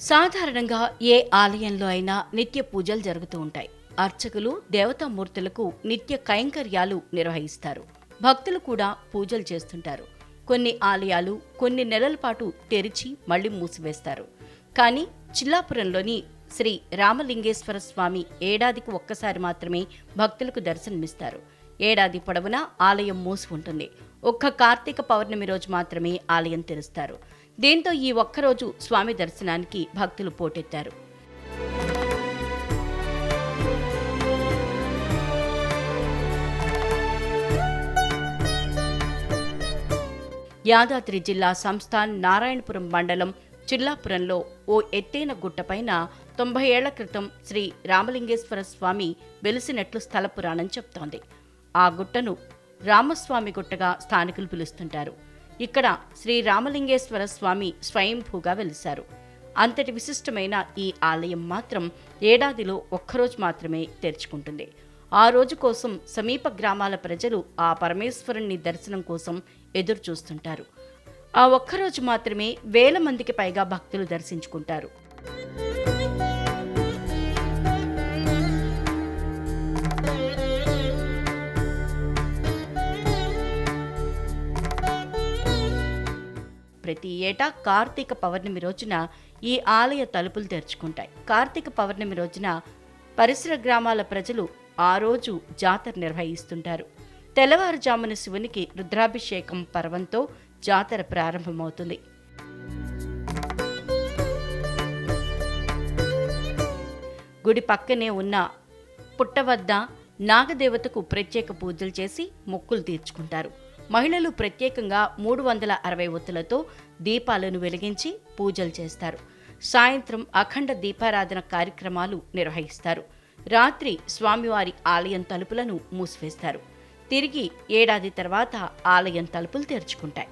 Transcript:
సాధారణంగా ఏ ఆలయంలో అయినా నిత్య పూజలు జరుగుతూ ఉంటాయి. అర్చకులు దేవతామూర్తులకు నిత్య కైంకర్యాలు నిర్వహిస్తారు. భక్తులు కూడా పూజలు చేస్తుంటారు. కొన్ని ఆలయాలు కొన్ని నెలల పాటు తెరిచి మళ్ళీ మూసివేస్తారు. కానీ చిల్లాపురంలోని శ్రీ రామలింగేశ్వర స్వామి ఏడాదికి ఒక్కసారి మాత్రమే భక్తులకు దర్శనమిస్తారు. ఏడాది పొడవునా ఆలయం మూసి ఉంటుంది. ఒక్క కార్తీక పౌర్ణమి రోజు మాత్రమే ఆలయం తెరుస్తారు. దీంతో ఈ ఒక్కరోజు స్వామి దర్శనానికి భక్తులు పోటెత్తారు. యాదాద్రి జిల్లా సంస్థాన్ నారాయణపురం మండలం చిల్లాపురంలో ఓ ఎత్తైన గుట్టపైన తొంభై ఏళ్ళ క్రితం శ్రీ రామలింగేశ్వర స్వామి వెలిసినట్లు స్థల పురాణం చెప్తోంది. ఆ గుట్టను రామస్వామి గుట్టగా స్థానికులు పిలుస్తుంటారు. ఇక్కడ శ్రీ రామలింగేశ్వర స్వామి స్వయంభూగా వెలిశారు. అంతటి విశిష్టమైన ఈ ఆలయం మాత్రం ఏడాదిలో ఒక్కరోజు మాత్రమే తెరుచుకుంటుంది. ఆ రోజు కోసం సమీప గ్రామాల ప్రజలు ఆ పరమేశ్వరుణ్ణి దర్శనం కోసం ఎదురు చూస్తుంటారు ఆ ఒక్కరోజు మాత్రమే వేల మందికి పైగా భక్తులు దర్శించుకుంటారు. ప్రతి ఏటా కార్తీక పౌర్ణమి రోజున ఈ ఆలయ తలుపులు తెరుచుకుంటాయి. కార్తీక పౌర్ణమి రోజున పరిసర గ్రామాల ప్రజలు ఆ రోజు జాతర నిర్వహిస్తుంటారు. తెల్లవారుజామున శివునికి రుద్రాభిషేకం పర్వంతో జాతర ప్రారంభమవుతుంది. గుడి పక్కనే ఉన్న పుట్ట వద్ద నాగదేవతకు ప్రత్యేక పూజలు చేసి మొక్కులు తీర్చుకుంటారు. మహిళలు ప్రత్యేకంగా మూడు వందల అరవై ఒత్తులతో దీపాలను వెలిగించి పూజలు చేస్తారు. సాయంత్రం అఖండ దీపారాధన కార్యక్రమాలు నిర్వహిస్తారు. రాత్రి స్వామివారి ఆలయం తలుపులను మూసివేస్తారు. తిరిగి ఏడాది తర్వాత ఆలయం తలుపులు తెరుచుకుంటాయి.